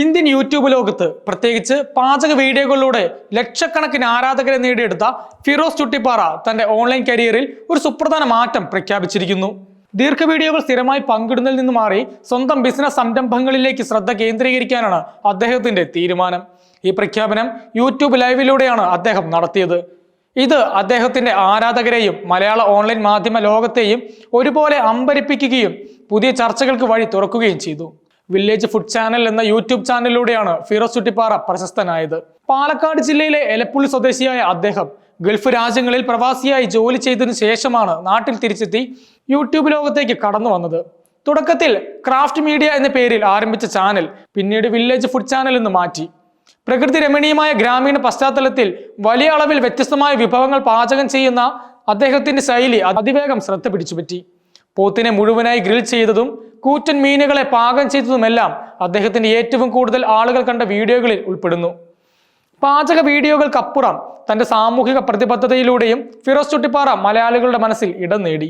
Indian YouTube ലോകത്ത് പ്രത്യേകിച്ച് പാചക വീഡിയോകളിലൂടെ ലക്ഷക്കണക്കിന് ആരാധകരെ നേടിയെടുത്ത ഫിറോസ് ചുട്ടിപ്പാറ തന്റെ ഓൺലൈൻ കരിയറിൽ ഒരു സുപ്രധാന മാറ്റം പ്രഖ്യാപിച്ചിരിക്കുന്നു. ദീർഘ വീഡിയോകൾ സ്ഥിരമായി പങ്കിടുന്നതിൽ നിന്ന് മാറി സ്വന്തം ബിസിനസ് സംരംഭങ്ങളിലേക്ക് ശ്രദ്ധ കേന്ദ്രീകരിക്കാനാണ് അദ്ദേഹത്തിന്റെ തീരുമാനം. ഈ പ്രഖ്യാപനം യൂട്യൂബ് ലൈവിലൂടെയാണ് അദ്ദേഹം നടത്തിയത്. ഇത് അദ്ദേഹത്തിന്റെ ആരാധകരെയും മലയാള ഓൺലൈൻ മാധ്യമ ലോകത്തെയും ഒരുപോലെ അമ്പരിപ്പിക്കുകയും പുതിയ ചർച്ചകൾക്ക് വഴി തുറക്കുകയും ചെയ്തു. വില്ലേജ് ഫുഡ് ചാനൽ എന്ന യൂട്യൂബ് ചാനലിലൂടെയാണ് ഫിറോസ് ചുട്ടിപ്പാറ പ്രശസ്തനായത്. പാലക്കാട് ജില്ലയിലെ എലപ്പുള്ളി സ്വദേശിയായ അദ്ദേഹം ഗൾഫ് രാജ്യങ്ങളിൽ പ്രവാസിയായി ജോലി ചെയ്തതിനു ശേഷമാണ് നാട്ടിൽ തിരിച്ചെത്തി യൂട്യൂബ് ലോകത്തേക്ക് കടന്നു വന്നത്. തുടക്കത്തിൽ ക്രാഫ്റ്റ് മീഡിയ എന്ന പേരിൽ ആരംഭിച്ച ചാനൽ പിന്നീട് വില്ലേജ് ഫുഡ് ചാനൽ എന്ന് മാറ്റി. പ്രകൃതി രമണീയമായ ഗ്രാമീണ പശ്ചാത്തലത്തിൽ വലിയ അളവിൽ വ്യത്യസ്തമായ വിഭവങ്ങൾ പാചകം ചെയ്യുന്ന അദ്ദേഹത്തിന്റെ ശൈലി അതിവേഗം ശ്രദ്ധ പിടിച്ചുപറ്റി. പോത്തിനെ മുഴുവനായി ഗ്രിൽ ചെയ്തതും കൂറ്റൻ മീനുകളെ പാകം ചെയ്തതുമെല്ലാം അദ്ദേഹത്തിന്റെ ഏറ്റവും കൂടുതൽ ആളുകൾ കണ്ട വീഡിയോകളിൽ ഉൾപ്പെടുന്നു. പാചക വീഡിയോകൾക്കപ്പുറം തന്റെ സാമൂഹിക പ്രതിബദ്ധതയിലൂടെയും ഫിറോസ് ചുട്ടിപ്പാറ മലയാളികളുടെ മനസ്സിൽ ഇടം നേടി.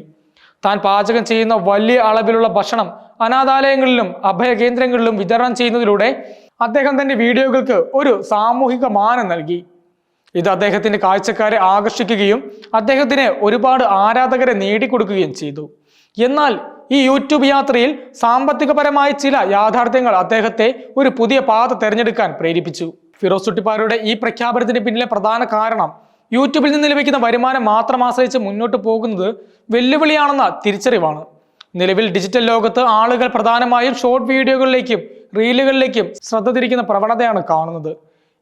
താൻ പാചകം ചെയ്യുന്ന വലിയ അളവിലുള്ള ഭക്ഷണം അനാഥാലയങ്ങളിലും അഭയകേന്ദ്രങ്ങളിലും വിതരണം ചെയ്യുന്നതിലൂടെ അദ്ദേഹം തന്റെ വീഡിയോകൾക്ക് ഒരു സാമൂഹിക മാനം നൽകി. ഇത് അദ്ദേഹത്തിന്റെ കാഴ്ചക്കാരെ ആകർഷിക്കുകയും അദ്ദേഹത്തിന് ഒരുപാട് ആരാധകരെ നേടിക്കൊടുക്കുകയും ചെയ്തു. എന്നാൽ ഈ യൂട്യൂബ് യാത്രയിൽ സാമ്പത്തികപരമായ ചില യാഥാർത്ഥ്യങ്ങൾ അദ്ദേഹത്തെ ഒരു പുതിയ പാത തിരഞ്ഞെടുക്കാൻ പ്രേരിപ്പിച്ചു. ഫിറോസ് ചുട്ടിപ്പാരുടെ ഈ പ്രഖ്യാപനത്തിന് പിന്നിലെ പ്രധാന കാരണം യൂട്യൂബിൽ നിന്ന് ലഭിക്കുന്ന വരുമാനം മാത്രം ആശ്രയിച്ച് മുന്നോട്ട് പോകുന്നത് വെല്ലുവിളിയാണെന്ന തിരിച്ചറിവാണ്. നിലവിൽ ഡിജിറ്റൽ ലോകത്ത് ആളുകൾ പ്രധാനമായും ഷോർട്ട് വീഡിയോകളിലേക്കും റീലുകളിലേക്കും ശ്രദ്ധ തിരിക്കുന്ന പ്രവണതയാണ് കാണുന്നത്.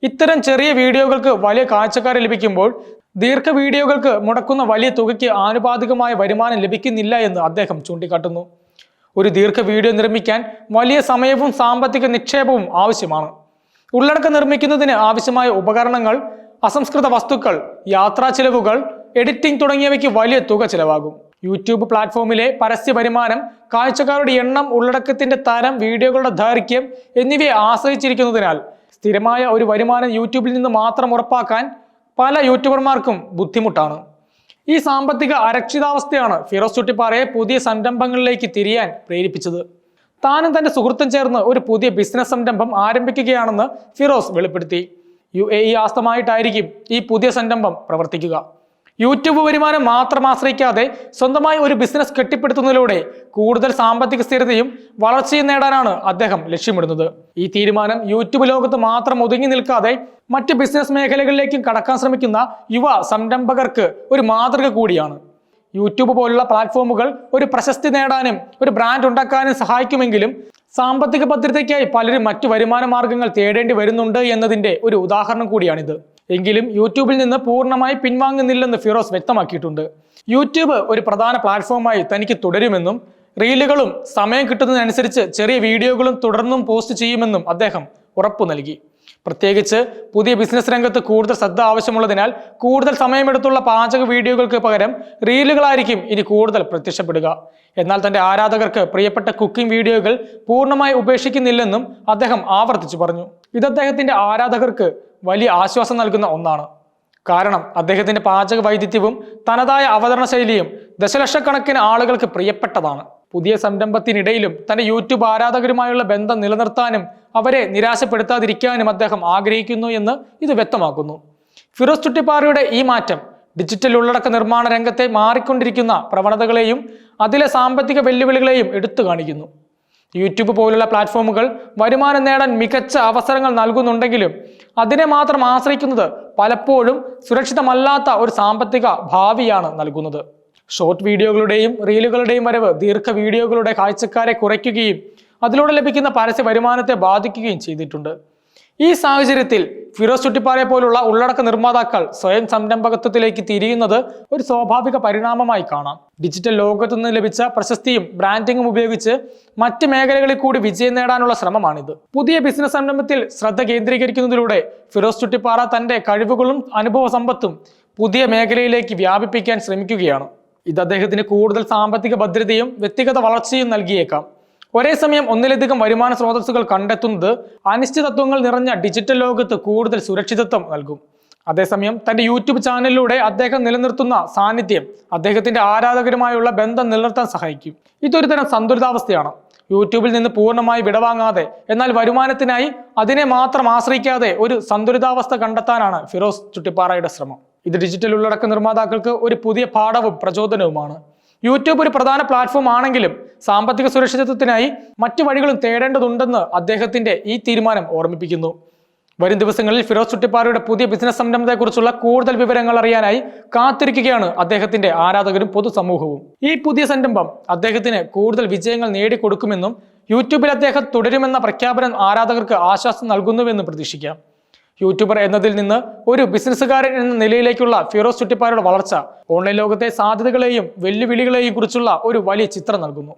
ഇത്തരം ചെറിയ വീഡിയോകൾക്ക് വലിയ കാഴ്ചക്കാരെ ലഭിക്കുമ്പോൾ ദീർഘ വീഡിയോകൾക്ക് മുടക്കുന്ന വലിയ തുകയ്ക്ക് ആനുപാതികമായ വരുമാനം ലഭിക്കുന്നില്ല എന്ന് അദ്ദേഹം ചൂണ്ടിക്കാട്ടുന്നു. ഒരു ദീർഘ വീഡിയോ നിർമ്മിക്കാൻ വലിയ സമയവും സാമ്പത്തിക നിക്ഷേപവും ആവശ്യമാണ്. ഉള്ളടക്കം നിർമ്മിക്കുന്നതിന് ആവശ്യമായ ഉപകരണങ്ങൾ അസംസ്കൃത വസ്തുക്കൾ യാത്രാ ചിലവുകൾ എഡിറ്റിംഗ് തുടങ്ങിയവയ്ക്ക് വലിയ തുക ചിലവാകും. യൂട്യൂബ് പ്ലാറ്റ്ഫോമിലെ പരസ്യ വരുമാനം കാഴ്ചക്കാരുടെ എണ്ണം ഉള്ളടക്കത്തിന്റെ തരം വീഡിയോകളുടെ ദൈർഘ്യം എന്നിവയെ ആശ്രയിച്ചിരിക്കുന്നതിനാൽ സ്ഥിരമായ ഒരു വരുമാനം യൂട്യൂബിൽ നിന്ന് മാത്രം ഉറപ്പാക്കാൻ പല യൂട്യൂബർമാർക്കും ബുദ്ധിമുട്ടാണ്. ഈ സാമ്പത്തിക അരക്ഷിതാവസ്ഥയാണ് ഫിറോസ് ചുട്ടിപ്പാറയെ പുതിയ സംരംഭങ്ങളിലേക്ക് തിരിയാൻ പ്രേരിപ്പിച്ചത്. താനും തന്റെ സുഹൃത്തും ചേർന്ന് ഒരു പുതിയ ബിസിനസ് സംരംഭം ആരംഭിക്കുകയാണെന്ന് ഫിറോസ് വെളിപ്പെടുത്തി. യു എ ഇ ആസ്തമായിട്ടായിരിക്കും ഈ പുതിയ സംരംഭം പ്രവർത്തിക്കുക. യൂട്യൂബ് വരുമാനം മാത്രം ആശ്രയിക്കാതെ സ്വന്തമായി ഒരു ബിസിനസ് കെട്ടിപ്പടുത്തുന്നതിലൂടെ കൂടുതൽ സാമ്പത്തിക സ്ഥിരതയും വളർച്ചയും നേടാനാണ് അദ്ദേഹം ലക്ഷ്യമിടുന്നത്. ഈ തീരുമാനം യൂട്യൂബ് ലോകത്ത് മാത്രം ഒതുങ്ങി നിൽക്കാതെ മറ്റ് ബിസിനസ് മേഖലകളിലേക്കും കടക്കാൻ ശ്രമിക്കുന്ന യുവ സംരംഭകർക്ക് ഒരു മാതൃക കൂടിയാണ്. യൂട്യൂബ് പോലുള്ള പ്ലാറ്റ്ഫോമുകൾ ഒരു പ്രശസ്തി നേടാനും ഒരു ബ്രാൻഡ് ഉണ്ടാക്കാനും സഹായിക്കുമെങ്കിലും സാമ്പത്തിക ഭദ്രതയ്ക്കായി പലരും മറ്റു വരുമാന മാർഗങ്ങൾ തേടേണ്ടി വരുന്നുണ്ട് എന്നതിന്റെ ഒരു ഉദാഹരണം കൂടിയാണിത്. എങ്കിലും യൂട്യൂബിൽ നിന്ന് പൂർണമായി പിൻവാങ്ങുന്നില്ലെന്ന് ഫിറോസ് വ്യക്തമാക്കിയിട്ടുണ്ട്. യൂട്യൂബ് ഒരു പ്രധാന പ്ലാറ്റ്ഫോമായി തനിക്ക് തുടരുമെന്നും റീലുകളും സമയം കിട്ടുന്നതിനനുസരിച്ച് ചെറിയ വീഡിയോകളും തുടർന്നും പോസ്റ്റ് ചെയ്യുമെന്നും അദ്ദേഹം ഉറപ്പു നൽകി. പ്രത്യേകിച്ച് പുതിയ ബിസിനസ് രംഗത്ത് കൂടുതൽ ശ്രദ്ധ ആവശ്യമുള്ളതിനാൽ കൂടുതൽ സമയമെടുത്തുള്ള പാചക വീഡിയോകൾക്ക് പകരം റീലുകളായിരിക്കും ഇനി കൂടുതൽ പ്രത്യക്ഷപ്പെടുക. എന്നാൽ തന്റെ ആരാധകർക്ക് പ്രിയപ്പെട്ട കുക്കിംഗ് വീഡിയോകൾ പൂർണമായി ഉപേക്ഷിക്കുന്നില്ലെന്നും അദ്ദേഹം ആവർത്തിച്ചു പറഞ്ഞു. ഇത് അദ്ദേഹത്തിന്റെ ആരാധകർക്ക് വലിയ ആശ്വാസം നൽകുന്ന ഒന്നാണ്. കാരണം അദ്ദേഹത്തിന്റെ പാചക വൈദഗ്ധ്യവും തനതായ അവതരണ ശൈലിയും ദശലക്ഷക്കണക്കിന് ആളുകൾക്ക് പ്രിയപ്പെട്ടതാണ്. പുതിയ സംരംഭത്തിനിടയിലും തന്റെ യൂട്യൂബ് ആരാധകരുമായുള്ള ബന്ധം നിലനിർത്താനും അവരെ നിരാശപ്പെടുത്താതിരിക്കാനും അദ്ദേഹം ആഗ്രഹിക്കുന്നു എന്ന് ഇത് വ്യക്തമാക്കുന്നു. ഫിറോസ് ചുട്ടിപ്പാറയുടെ ഈ മാറ്റം ഡിജിറ്റൽ ഉള്ളടക്ക നിർമ്മാണ രംഗത്തെ മാറിക്കൊണ്ടിരിക്കുന്ന പ്രവണതകളെയും അതിലെ സാമ്പത്തിക വെല്ലുവിളികളെയും എടുത്തു കാണിക്കുന്നു. യൂട്യൂബ് പോലുള്ള പ്ലാറ്റ്ഫോമുകൾ വരുമാനം നേടാൻ മികച്ച അവസരങ്ങൾ നൽകുന്നുണ്ടെങ്കിലും അതിനെ മാത്രം ആശ്രയിക്കുന്നത് പലപ്പോഴും സുരക്ഷിതമല്ലാത്ത ഒരു സാമ്പത്തിക ഭാവിയാണ് നൽകുന്നത്. ഷോർട്ട് വീഡിയോകളുടെയും റീലുകളുടെയും വരവ് ദീർഘ വീഡിയോകളുടെ കാഴ്ചക്കാരെ കുറയ്ക്കുകയും അതിലൂടെ ലഭിക്കുന്ന പരസ്യ വരുമാനത്തെ ബാധിക്കുകയും ചെയ്തിട്ടുണ്ട്. ഈ സാഹചര്യത്തിൽ ഫിറോസ് ചുട്ടിപ്പാറയെ പോലുള്ള ഉള്ളടക്ക നിർമ്മാതാക്കൾ സ്വയം സംരംഭകത്വത്തിലേക്ക് തിരിയുന്നത് ഒരു സ്വാഭാവിക പരിണാമമായി കാണാം. ഡിജിറ്റൽ ലോകത്തു നിന്ന് ലഭിച്ച പ്രശസ്തിയും ബ്രാൻഡിങ്ങും ഉപയോഗിച്ച് മറ്റ് മേഖലകളിൽ കൂടി വിജയം നേടാനുള്ള ശ്രമമാണിത്. പുതിയ ബിസിനസ് സംരംഭത്തിൽ ശ്രദ്ധ കേന്ദ്രീകരിക്കുന്നതിലൂടെ ഫിറോസ് ചുട്ടിപ്പാറ തന്റെ കഴിവുകളും അനുഭവ സമ്പത്തും പുതിയ മേഖലയിലേക്ക് വ്യാപിപ്പിക്കാൻ ശ്രമിക്കുകയാണ്. ഇത് അദ്ദേഹത്തിന് കൂടുതൽ സാമ്പത്തിക ഭദ്രതയും വ്യക്തിഗത വളർച്ചയും നൽകിയേക്കാം. ഒരേ സമയം ഒന്നിലധികം വരുമാന സ്രോതസ്സുകൾ കണ്ടെത്തുന്നത് അനിശ്ചിതത്വങ്ങൾ നിറഞ്ഞ ഡിജിറ്റൽ ലോകത്ത് കൂടുതൽ സുരക്ഷിതത്വം നൽകും. അതേസമയം തന്റെ യൂട്യൂബ് ചാനലിലൂടെ അദ്ദേഹം നിലനിർത്തുന്ന സാന്നിധ്യം അദ്ദേഹത്തിന്റെ ആരാധകരുമായുള്ള ബന്ധം നിലനിർത്താൻ സഹായിക്കും. ഇതൊരു തരം സന്തുലിതാവസ്ഥയാണ്. യൂട്യൂബിൽ നിന്ന് പൂർണമായി വിടവാങ്ങാതെ എന്നാൽ വരുമാനത്തിനായി അതിനെ മാത്രം ആശ്രയിക്കാതെ ഒരു സന്തുലിതാവസ്ഥ കണ്ടെത്താനാണ് ഫിറോസ് ചുട്ടിപ്പാറയുടെ ശ്രമം. ഇത് ഡിജിറ്റൽ ഉള്ളടക്ക നിർമ്മാതാക്കൾക്ക് ഒരു പുതിയ പാഠവും പ്രചോദനവുമാണ്. യൂട്യൂബ് ഒരു പ്രധാന പ്ലാറ്റ്ഫോം ആണെങ്കിലും സാമ്പത്തിക സുരക്ഷിതത്വത്തിനായി മറ്റു വഴികളും തേടേണ്ടതുണ്ടെന്ന് അദ്ദേഹത്തിന്റെ ഈ തീരുമാനം ഓർമ്മിപ്പിക്കുന്നു. വരും ദിവസങ്ങളിൽ ഫിറോസ് ചുട്ടിപ്പാറയുടെ പുതിയ ബിസിനസ് സംരംഭത്തെക്കുറിച്ചുള്ള കൂടുതൽ വിവരങ്ങൾ അറിയാനായി കാത്തിരിക്കുകയാണ് അദ്ദേഹത്തിന്റെ ആരാധകരും പൊതുസമൂഹവും. ഈ പുതിയ സംരംഭം അദ്ദേഹത്തിന് കൂടുതൽ വിജയങ്ങൾ നേടിക്കൊടുക്കുമെന്നും യൂട്യൂബിൽ അദ്ദേഹം തുടരുമെന്ന പ്രഖ്യാപനം ആരാധകർക്ക് ആശ്വാസം നൽകുന്നുവെന്നും പ്രതീക്ഷിക്കാം. യൂട്യൂബർ എന്നതിൽ നിന്ന് ഒരു ബിസിനസ്സുകാരൻ എന്ന നിലയിലേക്കുള്ള ഫിറോസ് ചുട്ടിപ്പാറയുടെ വളർച്ച. ഓൺലൈൻ ലോകത്തെ സാധ്യതകളെയും വെല്ലുവിളികളെയും കുറിച്ചുള്ള ഒരു വലിയ ചിത്രം നൽകുന്നു.